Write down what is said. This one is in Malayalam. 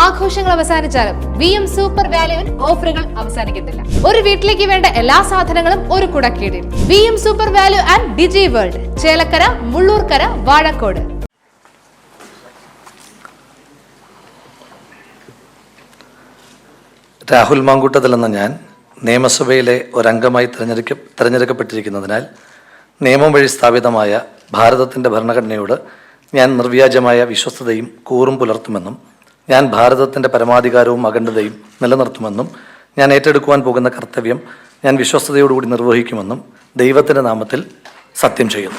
ആഘോഷങ്ങൾ അവസാനിച്ചാലും വി എം സൂപ്പർ വാല്യുവിൽ ഓഫറുകൾ അവസാനിക്കുന്നില്ല ഒരു വീട്ടിലേക്ക് വേണ്ട എല്ലാ സാധനങ്ങളും ഒരു കുടക്കീടിൽ. V M super value and digi world Chelakkara Mullurkara Vazhakkode. Rahul Mamkootathil എന്ന ഞാൻ നിയമസഭയിലെ ഒരംഗമായി തിരഞ്ഞെടുക്ക തിരഞ്ഞെടുക്കപ്പെട്ടിരിക്കുന്നതിനാൽ നിയമം വഴി സ്ഥാപിതമായ ഭാരതത്തിന്റെ ഭരണഘടനയോട് ഞാൻ നിർവ്യാജമായ വിശ്വസ്തതയും കൂറും പുലർത്തുമെന്നും ഞാൻ ഭാരതത്തിന്റെ പരമാധികാരവും അഖണ്ഡതയും നിലനിർത്തുമെന്നും ഞാൻ ഏറ്റെടുക്കുവാൻ പോകുന്ന കർത്തവ്യം ഞാൻ വിശ്വസ്തയോടുകൂടി നിർവഹിക്കുമെന്നും ദൈവത്തിന്റെ നാമത്തിൽ സത്യം ചെയ്യുന്നു.